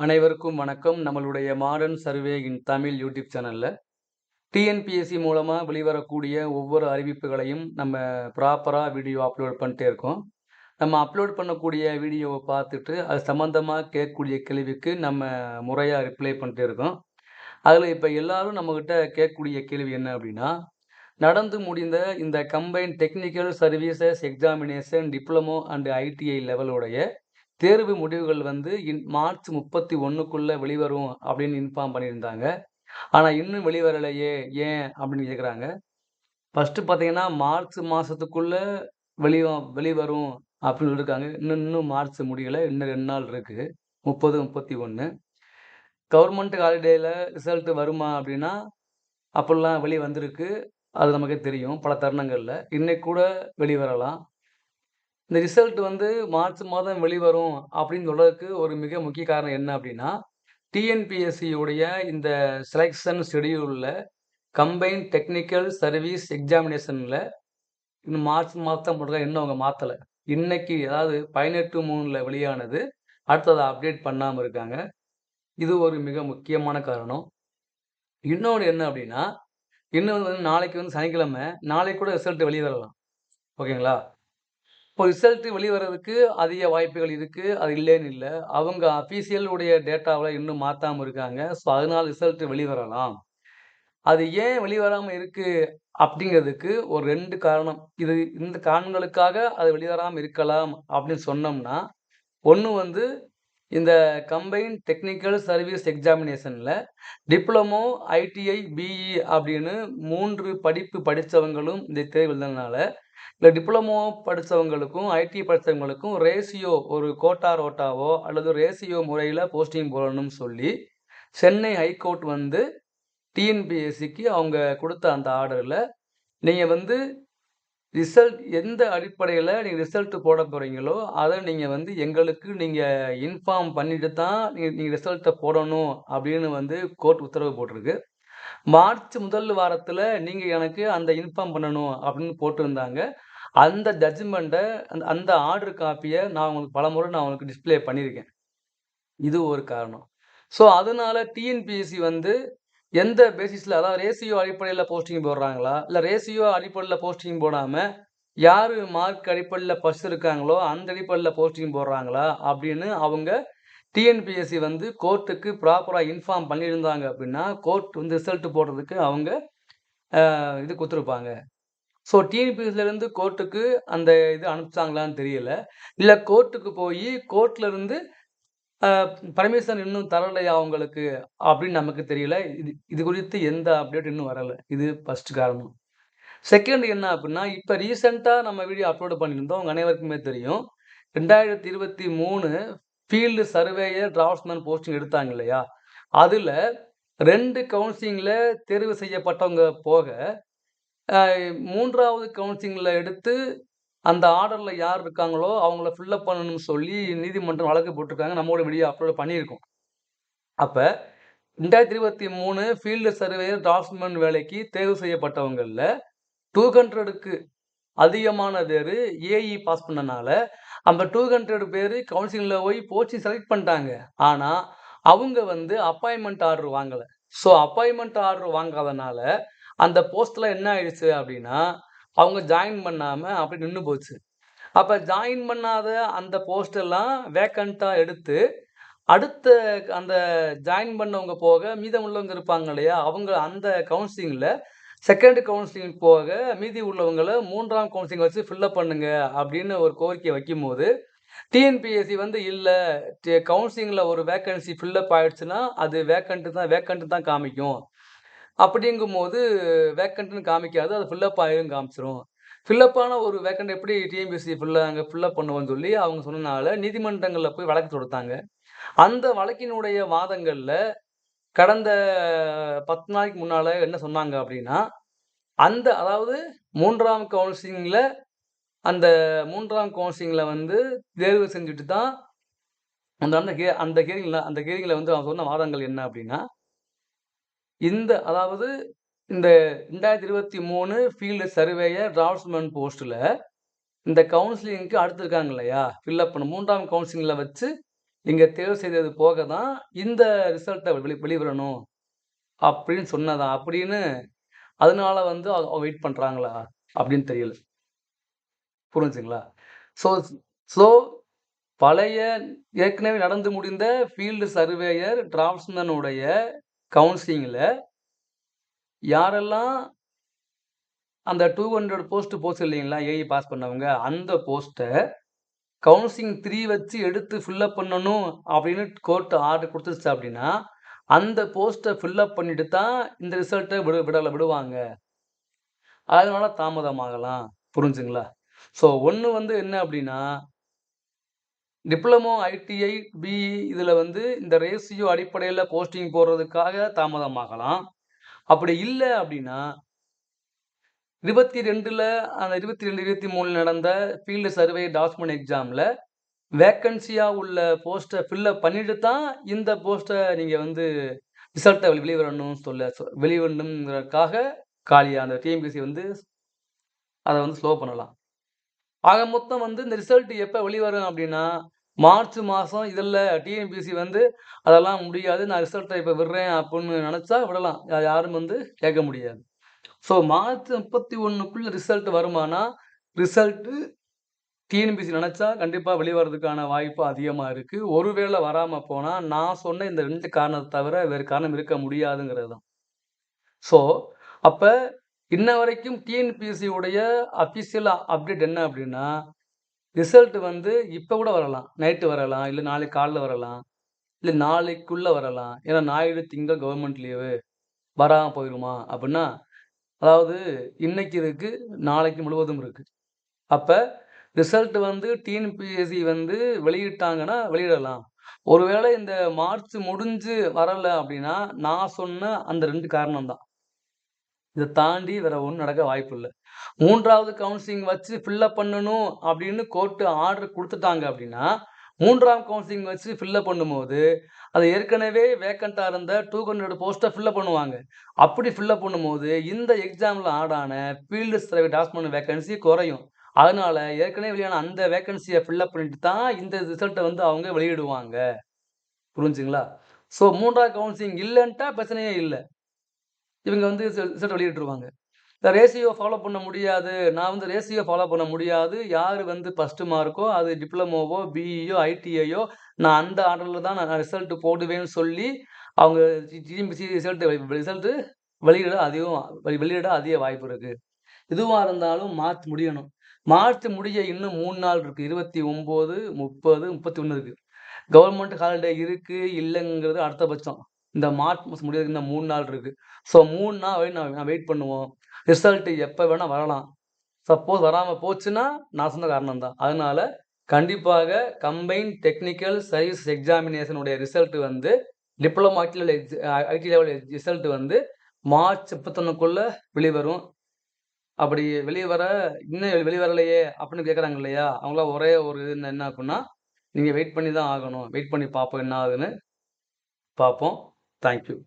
அனைவருக்கும் வணக்கம். நம்மளுடைய modern survey in Tamil YouTube சேனலில் டிஎன்பிஎஸ்சி மூலமாக வெளிவரக்கூடிய ஒவ்வொரு அறிவிப்புகளையும் நம்ம ப்ராப்பராக வீடியோ அப்லோட் பண்ணிட்டே இருக்கோம். நம்ம அப்லோட் பண்ணக்கூடிய வீடியோவை பார்த்துட்டு அது சம்மந்தமாக கேட்கக்கூடிய கேள்விக்கு நம்ம முறையாக ரிப்ளை பண்ணிட்டே இருக்கோம். அதில் இப்போ எல்லாரும் நம்மக்கிட்ட கேட்கக்கூடிய கேள்வி என்ன அப்படின்னா நடந்து முடிந்த இந்த combine technical services examination diploma and ITI லெவலுடைய தேர்வு முடிவுகள் வந்து இன் மார்ச் முப்பத்தி ஒன்றுக்குள்ளே வெளிவரும் அப்படின்னு இன்ஃபார்ம் பண்ணியிருந்தாங்க. ஆனால் இன்னும் வெளிவரலையே ஏன் அப்படின்னு கேட்குறாங்க ஃபஸ்ட்டு பார்த்தீங்கன்னா மார்ச் மாதத்துக்குள்ளே வெளி வெளிவரும் அப்படின்னு சொல்லியிருக்காங்க இன்னும் இன்னும் மார்ச் முடியலை. இன்னும் ரெண்டு நாள் இருக்குது முப்பது முப்பத்தி ஒன்று கவர்மெண்ட் ஹாலிடேயில் ரிசல்ட் வருமா அப்படின்னா அப்படிலாம் வெளி வந்திருக்கு அது நமக்கு தெரியும் பல தருணங்களில். இன்னைக்கு கூட வெளிவரலாம். இந்த ரிசல்ட் வந்து மார்ச் மாதம் வெளிவரும் அப்படின்னு சொல்கிறதுக்கு ஒரு மிக முக்கிய காரணம் என்ன அப்படின்னா டிஎன்பிஎஸ்சியுடைய இந்த செலெக்ஷன் ஷெடியூலில் கம்பைன் டெக்னிக்கல் சர்வீஸ் எக்ஸாமினேஷனில் இன்னும் மார்ச் மாதம் போட்டு இன்னும் அவங்க மாற்றலை இன்னைக்கு அதாவது பதினெட்டு மூணில் வெளியானது அடுத்ததை அப்டேட் பண்ணாமல் இருக்காங்க. இது ஒரு மிக முக்கியமான காரணம். இன்னொன்று என்ன அப்படின்னா இன்னொன்று வந்து நாளைக்கு வந்து சனிக்கிழமை நாளைக்கு கூட ரிசல்ட் வெளியே வரலாம் ஓகேங்களா? இப்போ ரிசல்ட் வெளிவரதுக்கு அதிக வாய்ப்புகள் இருக்குது அது இல்லைன்னு இல்லை. அவங்க அஃபீஷியலுடைய டேட்டாவில் இன்னும் மாற்றாமல் இருக்காங்க. ஸோ அதனால் ரிசல்ட் வெளிவரலாம். அது ஏன் வெளிவராமல் இருக்குது அப்படிங்கிறதுக்கு ஒரு ரெண்டு காரணம். இது இந்த காரணங்களுக்காக அது வெளிவராமல் இருக்கலாம் அப்படின்னு சொன்னோம்னா ஒன்று வந்து இந்த கம்பைன் டெக்னிக்கல் சர்வீஸ் எக்ஸாமினேஷனில் டிப்ளமோ ஐடிஐ பிஇ அப்படின்னு மூன்று படிப்பு படித்தவங்களும் இந்த தேர்வு எழுதுனால இல்லை டிப்ளமோ படித்தவங்களுக்கும் ஐடி படித்தவங்களுக்கும் ரேசியோ ஒரு கோட்டா ரோட்டாவோ அல்லது ரேசியோ முறையில் போஸ்டிங் போடணும்னு சொல்லி சென்னை ஹைகோர்ட் வந்து டிஎன்பிஎஸ்சிக்கு அவங்க கொடுத்த அந்த ஆர்டரில் நீங்கள் வந்து ரிசல்ட் எந்த அடிப்படையில் நீங்கள் ரிசல்ட்டு போட போகிறீங்களோ அதை நீங்கள் வந்து எங்களுக்கு நீங்கள் இன்ஃபார்ம் பண்ணிட்டு தான் நீங்கள் நீங்கள் ரிசல்ட்டை போடணும் அப்படின்னு வந்து கோர்ட் உத்தரவு போட்டிருக்கு. மார்ச் முதல் வாரத்தில் நீங்கள் எனக்கு அந்த இன்ஃபார்ம் பண்ணணும் அப்படின்னு போட்டிருந்தாங்க. அந்த ஜட்ஜ்மெண்ட்டை அந்த அந்த ஆர்டர் காப்பியை நான் உங்களுக்கு பல முறை நான் உங்களுக்கு டிஸ்பிளே பண்ணியிருக்கேன். இது ஒரு காரணம். ஸோ அதனால டிஎன்பிஎஸ்சி வந்து எந்த பேசிஸில் அதாவது ரேசியோ அடிப்படையில் போஸ்டிங் போடுறாங்களா? இல்லை ரேசியோ அடிப்படையில் போஸ்டிங் போடாமல் யார் மார்க் அடிப்படையில் ஃபஸ்ட் இருக்காங்களோ அந்த அடிப்படையில் போஸ்டிங் போடுறாங்களா? அப்படின்னு அவங்க டிஎன்பிஎஸ்சி வந்து கோர்ட்டுக்கு ப்ராப்பராக இன்ஃபார்ம் பண்ணியிருந்தாங்க அப்படின்னா கோர்ட் வந்து ரிசல்ட் போடுறதுக்கு அவங்க இது கொடுத்துருப்பாங்க. ஸோ டிஎன்பிஎஸ்சிலேருந்து கோர்ட்டுக்கு அந்த இது அனுப்பிச்சாங்களான்னு தெரியல. இல்லை கோர்ட்டுக்கு போய் கோர்ட்லேருந்து பர்மிஷன் இன்னும் தரலையா அவங்களுக்கு அப்படின்னு நமக்கு தெரியல. இது இது குறித்து எந்த அப்டேட் இன்னும் வரலை. இது ஃபஸ்ட் காரணம். செகண்ட் என்ன அப்படின்னா இப்போ ரீசெண்டாக நம்ம வீடியோ அப்லோடு பண்ணியிருந்தோம். உங்கள் அனைவருக்குமே தெரியும். ரெண்டாயிரத்தி இருபத்தி மூணு ஃபீல்டு சர்வேயர் டிராஃப்ட்மேன் போஸ்டிங் எடுத்தாங்க இல்லையா? அதில் ரெண்டு கவுன்சிலிங்கில் தேர்வு செய்யப்பட்டவங்க போக மூன்றாவது கவுன்சிலிங்கில் எடுத்து அந்த ஆர்டரில் யார் இருக்காங்களோ அவங்கள ஃபில்லப் பண்ணணும்னு சொல்லி நீதிமன்றம் வழக்கு போட்டிருக்காங்க. நம்மளோட வீடியோ அப்லோட் பண்ணியிருக்கோம். அப்போ ரெண்டாயிரத்தி இருபத்தி மூணு ஃபீல்டு சர்வேயர் டிராஃப்ட்ஸ்மேன் வேலைக்கு தேர்வு செய்யப்பட்டவங்களில் டூ ஹண்ட்ரடுக்கு அதிகமான பேர் ஏஇ பாஸ் பண்ணனால. அந்த டூ ஹண்ட்ரட் பேர் கவுன்சிலிங்கில் போய் போச்சு செலக்ட் பண்ணிட்டாங்க. ஆனால் அவங்க வந்து அப்பாயின்மெண்ட் ஆர்டர் வாங்கலை. ஸோ அப்பாயின்மெண்ட் ஆர்டர் வாங்காதனால அந்த போஸ்ட்டில் என்ன ஆயிடுச்சு அப்படின்னா அவங்க ஜாயின் பண்ணாமல் அப்படி நின்று போச்சு. அப்போ ஜாயின் பண்ணாத அந்த போஸ்டெல்லாம் வேக்கண்ட்டாக எடுத்து அடுத்த அந்த ஜாயின் பண்ணவங்க போக மீதம் உள்ளவங்க இருப்பாங்க இல்லையா அவங்க அந்த கவுன்சிலிங்கில் செகண்ட் கவுன்சிலிங் போக மீதி உள்ளவங்களை மூன்றாம் கவுன்சிலிங் வச்சு ஃபில்லப் பண்ணுங்க அப்படின்னு ஒரு கோரிக்கை வைக்கும் போது டிஎன்பிஎஸ்சி வந்து இல்லை கவுன்சிலிங்கில் ஒரு வேக்கன்சி ஃபில்லப் ஆயிடுச்சுன்னா அது வேக்கண்ட்டு தான் வேக்கண்ட்டு தான் காமிக்கும். அப்படிங்கும்போது வேக்கண்ட்னு காமிக்காது. அது ஃபில்லப் ஆயிரும் காமிச்சிரும். ஃபில்லப்பான ஒரு வேக்கண்ட் எப்படி டிஎம்பிசி ஃபுல்லாக அங்கே ஃபில்லப் பண்ணுவோன்னு சொல்லி அவங்க சொன்னனால நீதிமன்றங்களில் போய் வழக்கு தொடுத்தாங்க. அந்த வழக்கினுடைய வாதங்களில் கடந்த பத்து நாளைக்கு முன்னால் என்ன சொன்னாங்க அப்படின்னா அந்த அதாவது மூன்றாம் கவுன்சிலிங்கில் அந்த மூன்றாம் கவுன்சிலிங்கில் வந்து தேர்வு செஞ்சுட்டு தான் அந்த அந்த கே அந்த ஹியரிங்கில் அந்த ஹியரிங்கில் வந்து அவங்க சொன்ன வாதங்கள் என்ன அப்படின்னா இந்த அதாவது இந்த ரெண்டாயிரத்தி இருபத்தி மூணு ஃபீல்டு சர்வேயர் டிராஃப்ட்ஸ்மேன் போஸ்ட்டில் இந்த கவுன்சிலிங்க்கு அடுத்திருக்காங்க இல்லையா ஃபில்லப் பண்ண மூன்றாம் கவுன்சிலிங்கில் வச்சு இங்கே தேர்வு செய்தது போக தான் இந்த ரிசல்ட்டை வெளி வெளிவரணும் அப்படின்னு சொன்னதா அப்படின்னு அதனால வந்து அவங்க வெயிட் பண்ணுறாங்களா அப்படின்னு தெரியல. புரிஞ்சுங்களா? ஸோ ஸோ பழைய ஏற்கனவே நடந்து முடிந்த ஃபீல்டு சர்வேயர், டிராஃப்ட்ஸ்மேன் கவுன்சிலிங்கில் யாரெல்லாம் அந்த 200 போஸ்ட் இல்லைங்களா? ஏஐ பாஸ் பண்ணவங்க. அந்த போஸ்ட்டை கவுன்சிலிங் த்ரீ வச்சு எடுத்து ஃபில்லப் பண்ணணும் அப்படின்னு கோர்ட்டு ஆர்டர் கொடுத்துருச்சு அப்படின்னா, அந்த போஸ்ட்டை ஃபில்லப் பண்ணிட்டு தான் இந்த ரிசல்ட்டை விடு விடல விடுவாங்க. அதனால தாமதமாகலாம். புரிஞ்சுங்களா? ஸோ ஒன்று வந்து என்ன அப்படின்னா டிப்ளமோ, ஐடிஐ, பிஇ இதில் வந்து இந்த ரேசியோ அடிப்படையில் போஸ்டிங் போடுறதுக்காக தாமதமாகலாம். அப்படி இல்லை அப்படின்னா 22ல அந்த 22, 23ல நடந்த ஃபீல்டு சர்வே டாக்குமெண்ட் எக்ஸாமில் வேக்கன்சியாக உள்ள போஸ்ட்டை ஃபில்லப் பண்ணிட்டு தான் இந்த போஸ்ட்டை நீங்கள் வந்து ரிசல்ட்டை வெளிவரணும்னு சொல்ல வெளிவரணுங்கிறதுக்காக காலியாக அந்த டிஎம்பிசி வந்து அதை வந்து ஸ்லோ பண்ணலாம். ஆக மொத்தம் வந்து இந்த ரிசல்ட் எப்போ வெளிவரும் அப்படின்னா, மார்ச் மாதம் இதில் டிஎன்பிசி வந்து அதெல்லாம் முடியாது. நான் ரிசல்ட்டை இப்போ விடுறேன் அப்படின்னு நினச்சா விடலாம். யாரும் வந்து கேட்க முடியாது. ஸோ மார்ச் 31க்குள்ள ரிசல்ட் வருமானா, ரிசல்ட்டு டிஎன்பிசி நினச்சா கண்டிப்பாக வெளிவரதுக்கான வாய்ப்பு அதிகமாக இருக்குது ஒருவேளை வராமல் போனால் நான் சொன்ன இந்த ரெண்டு காரணத்தை தவிர வேறு காரணம் இருக்க முடியாதுங்கிறது தான். ஸோ அப்போ இன்ன வரைக்கும் டிஎன்பிசியுடைய அஃபிஷியல் அப்டேட் என்ன அப்படின்னா, ரிசல்ட் வந்து இப்போ கூட வரலாம். நைட்டு வரலாம். இல்லை நாளைக்கு காலைல வரலாம். இல்லை நாளைக்குள்ளே வரலாம். ஏன்னா ஞாயிறு, திங்கள் கவர்மெண்ட் லீவு. வராமல் போயிடுமா அப்படின்னா, அதாவது இன்னைக்கு இருக்குது நாளைக்கு முழுவதும் இருக்குது அப்போ ரிசல்ட் வந்து டிஎன்பிஎஸ்சி வந்து வெளியிட்டாங்கன்னா வெளியிடலாம். ஒருவேளை இந்த மார்ச் முடிஞ்சு வரலை அப்படின்னா, நான் சொன்ன அந்த ரெண்டு காரணம் தான். இதை தாண்டி வேற ஒன்றும் நடக்க வாய்ப்பு இல்லை மூன்றாவது கவுன்சிலிங் வச்சு ஃபில்லப் பண்ணணும் அப்படின்னு கோர்ட்டு ஆர்டர் கொடுத்துட்டாங்க அப்படின்னா, மூன்றாம் கவுன்சிலிங் வச்சு ஃபில்லப் பண்ணும்போது, அது ஏற்கனவே வேக்கண்ட்டாக இருந்த டூ ஹண்ட்ரட் போஸ்ட்டை ஃபில்லப் பண்ணுவாங்க. அப்படி ஃபில்லப் பண்ணும்போது, இந்த எக்ஸாம்ல ஆடான ஃபீல்டு சர்வே டாக்குமெண்ட் வேக்கன்சி குறையும். அதனால ஏற்கனவே வெளியான அந்த வேக்கன்சியை ஃபில்லப் பண்ணிட்டு தான் இந்த ரிசல்ட்டை வந்து அவங்க வெளியிடுவாங்க. புரிஞ்சுங்களா? ஸோ மூன்றாம் கவுன்சிலிங் இல்லைன்ட்டா பிரச்சனையே இல்லை இவங்க வந்து ரிசல்ட் வெளியிட்டுருவாங்க. இந்த ரேசியோ ஃபாலோ பண்ண முடியாது. நான் வந்து ரேசியோ ஃபாலோ பண்ண முடியாது. யார் வந்து ஃபஸ்ட்டு மார்க்கோ, அது டிப்ளமோவோ, பிஇயோ, ஐடிஐயோ நான் அந்த ஆர்டரில் தான் நான் ரிசல்ட்டு போடுவேன்னு சொல்லி, அவங்க ஜிஎம்பிசி டிஎன்பிஎஸ்சி ரிசல்ட் ரிசல்ட்டு வெளியிட அதிகம் வெளியிட அதிக வாய்ப்பு இருக்குது இதுவாக இருந்தாலும் மார்ச் முடியணும். மார்ச் முடிய இன்னும் மூணு நாள் இருக்குது இருபத்தி ஒம்பது முப்பது முப்பத்தி ஒன்று இருக்குது கவர்மெண்ட் ஹாலிடே இருக்குது இல்லைங்கிறது அடுத்த பட்சம். இந்த மார்ச் மாதம் முடியறதுக்கு இந்த மூணு நாள் இருக்கு. ஸோ மூணு நாள் வரையும் நான் வெயிட் பண்ணுவோம். ரிசல்ட் எப்போ வேணால் வரலாம். சப்போஸ் வராமல் போச்சுன்னா, நான் சொன்ன காரணம் தான். அதனால கண்டிப்பாக கம்பைன் டெக்னிக்கல் சர்வீஸ் எக்ஸாமினேஷனுடைய ரிசல்ட் வந்து diploma IT level X IT level result வந்து மார்ச் 31க்குள்ள வெளிவரும். அப்படி வெளியே வர இன்னும் வெளிவரலையே அப்படின்னு கேட்குறாங்க இல்லையா? அவங்களாம் ஒரே ஒரு இது என்ன ஆகுன்னா நீங்கள் வெயிட் பண்ணி தான் ஆகணும். வெயிட் பண்ணி பார்ப்போம் என்ன ஆகுதுன்னு. பார்ப்போம். Thank you.